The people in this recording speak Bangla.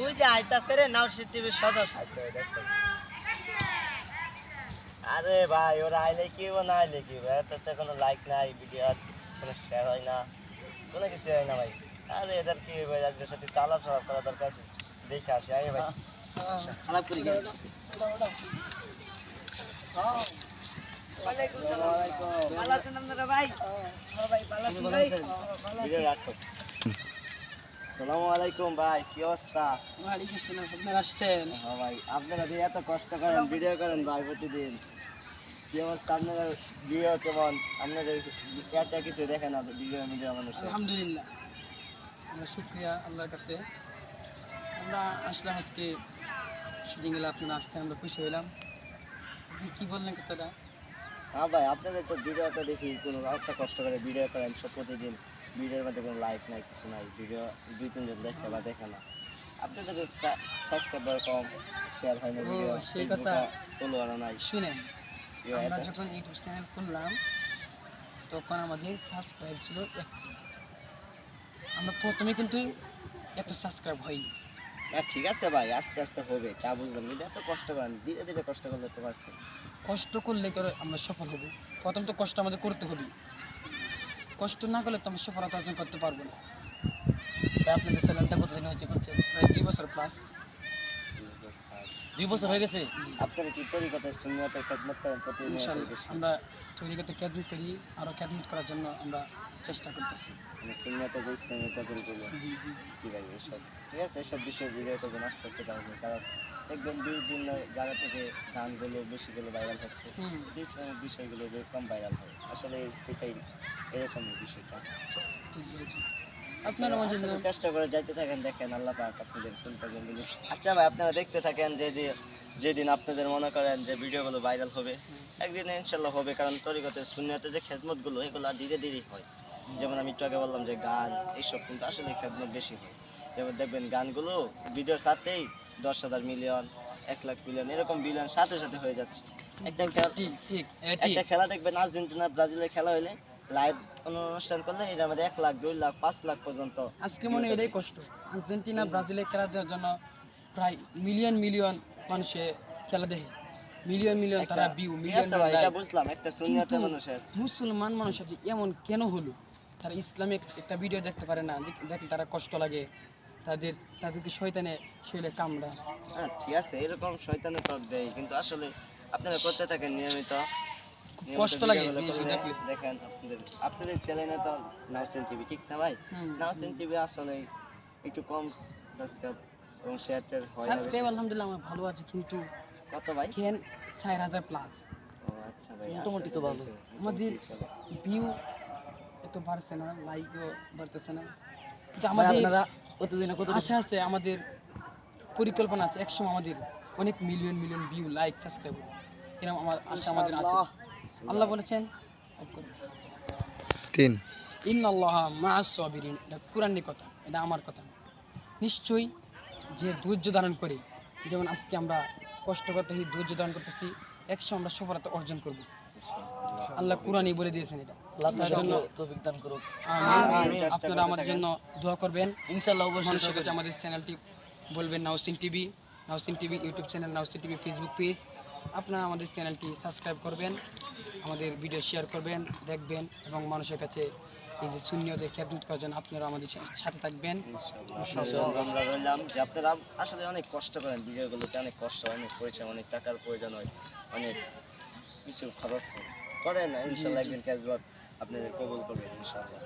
ওই যে আইতাছে রে নাওশি টিভির সদস্য। আরে ভাই ওরা আইলে কি না আইলে কি এত কোনো লাইক নাই ভিডিও কোনো শেয়ার হয় না। কোনো কিছু হয় না ভাই। আরে এদের কি হবে? এদের সাথে আলাপ সালাপ করা দরকার আছে। দেখে আসি আই ভাই। খারাপ করি। ভালো আছেন আপনারা ভাই? হ্যাঁ ভাই, ভালো আছেন? ভাই? ভিডিও রাখো। আসসালামু আলাইকুম ভাই কি অবস্থা? ওয়ালাইকুম সালাম, আপনারা আসছেন? হ্যাঁ ভাই আপনারা যে এত কষ্ট করেন ভিডিও করেন ভাই প্রতিদিন কি অবস্থা? আপনারা ভিডিও কেমন? আপনাদের এত কিছু দেখেন না ভিডিও মিডিও মানুষের আলহামদুলিল্লাহ আমরা শুক্রিয়া আল্লাহর কাছে। আমরা আসলাম আজকে শুটিং গেলে আপনারা আসছেন আমরা খুশি হইলাম। আপনি কী বললেন কথাটা? হ্যাঁ ভাই আপনাদের তো ভিডিও তো দেখি কোনো একটা কষ্ট করে ভিডিও করেন সব প্রতিদিন। ভিডিওর মধ্যে কোনো লাইক নাই কিছু নাই ভিডিও দুই তিনজন দেখে বা দেখে না। আপনাদের সাবস্ক্রাইবার কম শেয়ার হয় না ভিডিও সেই কথা। ফলোয়ার নাই। শুনেন আমরা যখন ইউটিউব চ্যানেল খুললাম তখন আমাদের সাবস্ক্রাইব ছিল একটি আমরা প্রথমে কিন্তু এত সাবস্ক্রাইব হয়নি। না ঠিক আছে ভাই আস্তে আস্তে হবে তা বুঝলাম কিন্তু এত কষ্ট করেন ধীরে ধীরে কষ্ট করলে তো কষ্ট করলে তো আমরা সফল হব। প্রথম তো কষ্ট আমাদের করতে হবে কষ্ট না করলে তো আমরা সফলতা অর্জন করতে পারব না। ভাই, আপনাদের চ্যানেলটা কতদিন হয়েছে বলছেন? প্রায় দুই বছর প্লাস দুই বছর হয়ে গেছে? আপনারা কি তরিকতে খেদমত করেন ইনশাল্লাহ। বেশি? আমরা তৈরিগত ক্যাদমিট করি আরও ক্যাদমিট করার জন্য আমরা চেষ্টা করতেছি। মানে সুন্নতে যে ইসলামের গজলগুলো? জি জি কি ভাই এসব। ঠিক আছে এসব বিষয়ে ভিডিও করবেন আস্তে আস্তে কারণ দেখবেন বিভিন্ন জায়গা থেকে গানগুলো বেশিগুলো ভাইরাল হচ্ছে। ইসলামের বিষয়গুলো কম ভাইরাল হয়। আসলে এটাই এরকম বিষয়টা। আপনারা চেষ্টা করে যাইতে থাকেন দেখেন আল্লাহ পাক আপনাদের আচ্ছা ভাই আপনারা দেখতে থাকেন যেদিন যেদিন আপনাদের মনে করেন যে ভিডিওগুলো ভাইরাল হবে একদিন ইনশাল্লাহ হবে কারণ তরিকতের শূন্যতে যে খেজমতগুলো এগুলো ধীরে ধীরে হয়। যেমন আমি একটু আগে বললাম যে গান এইসব কিন্তু আসলে খেদমত বেশি হয়। যেমন দেখবেন গানগুলো ভিডিওর সাথেই দশ হাজার মিলিয়ন এক লাখ মিলিয়ন এরকম বিলিয়ন সাথে সাথে হয়ে যাচ্ছে। একটা খেলা ঠিক ঠিক একটা খেলা দেখবেন আর্জেন্টিনা ব্রাজিলের খেলা হইলে লাইভ অনুষ্ঠান করলে এটার মধ্যে এক লাখ দুই লাখ পাঁচ লাখ পর্যন্ত আজকে মনে হয় এটাই কষ্ট। আর্জেন্টিনা ব্রাজিলে খেলা দেওয়ার জন্য প্রায় মিলিয়ন মিলিয়ন মানুষে খেলা দেখে। মিলিয়ন মিলিয়ন তারা ভিউ মিলিয়ন এটা বুঝলাম একটা সুন্নিয়তের মানুষের মুসলমান মানুষ আছে এমন কেন হলো? তারা ইসলামিক একটা ভিডিও দেখতে পারে না। দেখ- দেখলে তারা কষ্ট লাগে। তাদের তাদেরকে শয়তানে শরীরে কামড়া হ্যাঁ ঠিক আছে এরকম শয়তানে পথ দেয় কিন্তু আসলে আপনারা করতে থাকেন নিয়মিত। কষ্ট লাগে। দেখেন আপনাদের আপনাদের চ্যানেলে তো নাওসিন টিভি ঠিক না ভাই? নাওসিন টিভি আসলে একটু কম সাবস্ক্রাইব এবং শেয়ার টেয়ার হয় সাবস্ক্রাইব আলহামদুলিল্লাহ আমার ভালো আছে কিন্তু কত ভাই? চার হাজার প্লাস ও আচ্ছা ভাই মোটামুটি তো ভালো। আমাদের ভিউ এত বাড়ছে না লাইকও বাড়তেছে না। আমাদের আশা আছে আমাদের পরিকল্পনা আছে একসময় আমাদের অনেক million million view like subscribe এরকম আমার আশা আমাদের আছে। আল্লাহ বলেছেন তিন। ইন্নাল্লাহ মাআস এটা কোরআনের কথা এটা আমার কথা। নিশ্চয়ই যে ধৈর্য ধারণ করে যেমন আজকে আমরা কষ্ট করতে ধৈর্য ধারণ করতেছি একসময় আমরা সফলতা অর্জন করব। আল্লাহ কোরআনই বলে দিয়েছেন এটা। তৌফিক করুক। আপনারা আমাদের জন্য দোয়া করবেন। ইনশাআল্লাহ অবশ্যই কাছে আমাদের চ্যানেলটি বলবেন Nausin TV Nausin TV YouTube channel Nausin TV Facebook page. আপনারা আমাদের চ্যানেলটি সাবস্ক্রাইব করবেন আমাদের ভিডিও শেয়ার করবেন দেখবেন এবং মানুষের কাছে এই যে শূন্যদের খ্যাতমত করার জন্য আপনারা আমাদের সাথে থাকবেন। আমরা বললাম যে আপনারা আসলে অনেক কষ্ট করেন ভিডিওগুলোতে অনেক কষ্ট অনেক পরিচয় অনেক টাকার প্রয়োজন হয় অনেক কিছু খরচ হয়। করেন ইনশাল্লাহ একদিন ক্যাশবাক আপনাদের কবল করবেন ইনশাআল্লাহ।